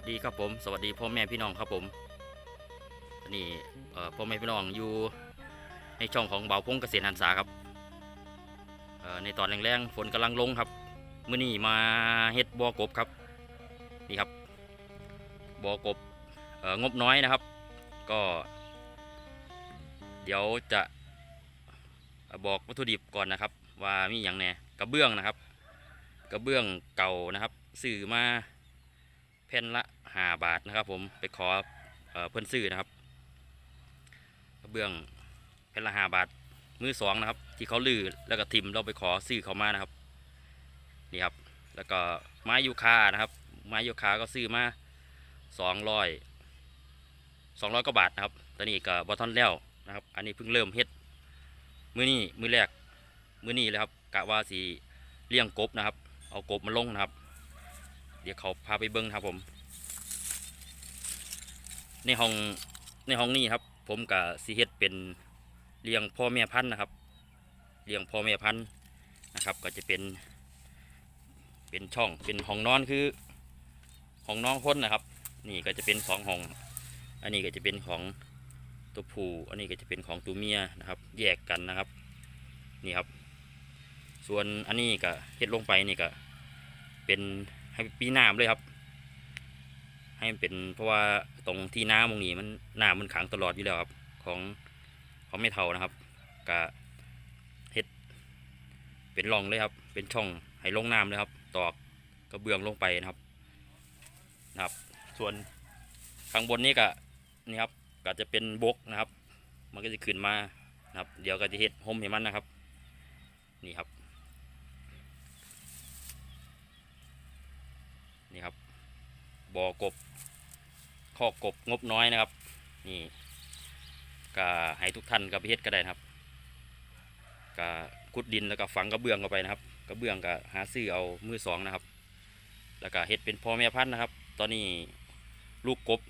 สดีครับผม สวัสดีพ่อแม่พี่น้องครับผมนี่พ่อแม่พี่น้องอยู่ในช่องของเบาพงเกษตรหันษาครับในตอนแรงๆฝนกำลังลงครับมื้อนี้มาเฮ็ดบ่อกบครับนี่ครับบ่อกบเงบน้อยนะครับ ก็ เดี๋ยวจะบอกวัตถุดิบก่อนนะครับ ว่ามีอย่างแน่กระเบื้องนะครับ กระเบื้องเก่านะครับซื้อมา แผ่นละหาบาทนะครับ ผมไปขอเอ่อพิ่นซื้อนะครับกระเบื้องแผ่นละหาบาทมือสองนะครับ ที่เขาลือแล้วก็ทิมเราไปขอซื้อเขามานะครับนี่ครับ แล้วก็ไม้ยูคานะครับ ไม้ยูคาก็ซื้อมาสองร้อยสองร้อยกว่าบาทนะครับตอนนี้ก็บอทอนแล้วนะครับ อันนี้เพิ่งเริ่มเฮ็ดมือนี้มือแรกมือนี้เลยครับกะว่าสีเลี้ยงกบนะครับ เอากบมาลงนะครับ เดี๋ยวเขาพาไปเบิ้งนะครับผม ในห้องในห้องนี้ครับ ผมกับสีเฮ็ดเป็นเลี้ยงพ่อแม่พันธุ์นะครับเลี้ยงพ่อแม่พันธุ์นะครับ ก็จะเป็นเป็นช่องเป็นห้องนอนคือห้องน้องคนนะครับ นี่ก็จะเป็นสองห้อง อันนี้ก็จะเป็นของตัวผู้อันนี้ก็จะเป็นของตัวเมียนะครับ แยกกันนะครับนี่ครับ ส่วนอันนี้ก็เฮ็ดลงไปนี่ก็เป็น ให้ปีน้ำเลยครับ ให้มันเป็นเพราะว่าตรงที่น้ำตรงนี้มันน้ำมันขังตลอดอยู่แล้วครับของของไม่เท่านะครับก็เฮ็ดเป็นร่องเลยครับ เป็นช่องให้ลงน้ำเลยครับ ตอกกระเบื้องลงไปนะครับนะครับ ส่วนข้างบนนี้ก็นี่ครับก็จะเป็นบกนะครับ มันก็จะขึ้นมานะครับ เดี๋ยวก็จะเฮ็ดห่มให้มันนะครับ นี่ครับ นี่ครับ บ่อกบข้อกบงบน้อยนะครับ นี่ก็ให้ทุกท่านกับเฮ็ดก็ได้นะครับก็ขุดดินแล้วก็ฝังกระเบื้องเข้าไปนะครับ กระเบื้องก็หาซื้อเอามือสองนะครับ แล้วก็เฮ็ดเป็นพ่อแม่พันธุ์นะครับ ตอนนี้ลูกกบ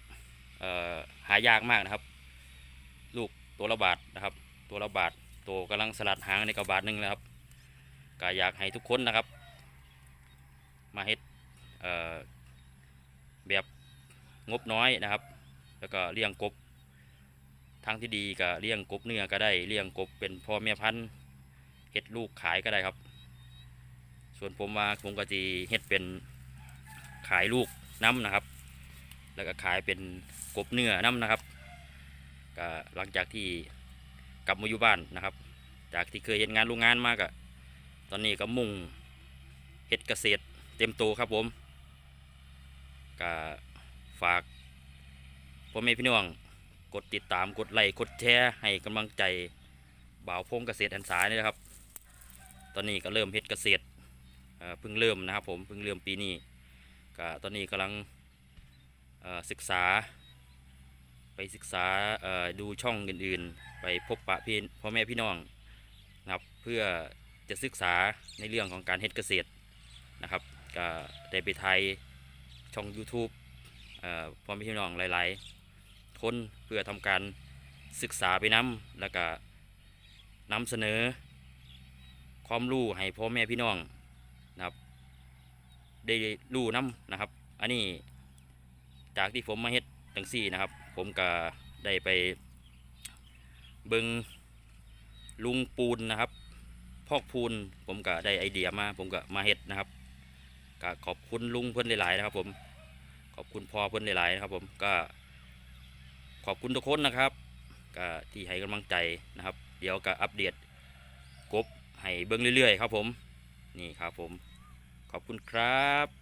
หายากมากนะครับ ลูกตัวละบาทนะครับ ตัวละบาทตัวกำลังสลัดหางในกระบาทหนึงแล้วครับก็อยากให้ทุกคนนะครับ มาเฮ็ดเอ่อ แบบงบน้อยนะครับ แล้วก็เลี้ยงกบทางที่ดีก็เลี้ยงกบเนื้อก็ได้เลี้ยงกบเป็นพ่อแม่พันธุ์เฮ็ดลูกขายก็ได้ครับ ส่วนผมว่าผมก็จะเฮ็ดเป็นขายลูกน้ำนะครับ แล้วก็ขายเป็นกบเนื้อน้ำนะครับก็หลังจากที่กลับมาอยู่บ้านนะครับ จากที่เคยเห็นงานโรงงานมากอะตอนนี้ก็มุ่งเฮ็ดเกษตรเต็มตัวครับผม ก็ฝากพ่อแม่พี่น้อง กดติดตามกดไลค์กดแชร์ให้กำลังใจบ่าวพงเกษตรอันสายนี่นะครับ ตอนนี้ก็เริ่มเฮ็ดเกษตรเพิ่งเริ่มนะครับผมเพิ่งเริ่มปีนี้ก็ตอนนี้กำลังศึกษา ไปศึกษาดูช่องอื่นๆ ไปพบปะพี่พ่อแม่พี่น้องนะครับเพื่อจะศึกษาในเรื่องของการเฮ็ดเกษตรนะครับก็ได้ไปไทย ช่อง YouTube เอ่อพ่อแม่พี่น้องหลาย ๆ คนเพื่อทำการศึกษาไปน้ำแล้วก็นำเสนอ ความรู้ให้พ่อแม่พี่น้องนะครับ ได้รู้น้ำนะครับ อันนี้จากที่ผมมาเฮ็ดจังซี่นะครับ ผมก็ได้ไปเบิงลุงปูนนะครับ พอกพูนผมก็ได้ไอเดียมา ผมก็มาเฮ็ดนะครับ ก็ขอบคุณลุงเพื่อนหลายๆนะครับ ผม ขอบคุณพ่อเพื่อนหลายๆนะครับ ผมก็ ขอบคุณทุกคนนะครับก็ที่ให้กำลังใจนะครับ เดี๋ยวก็อัปเดตกบให้เบิ้งเรื่อยๆ ครับผม นี่ครับผม ขอบคุณครับ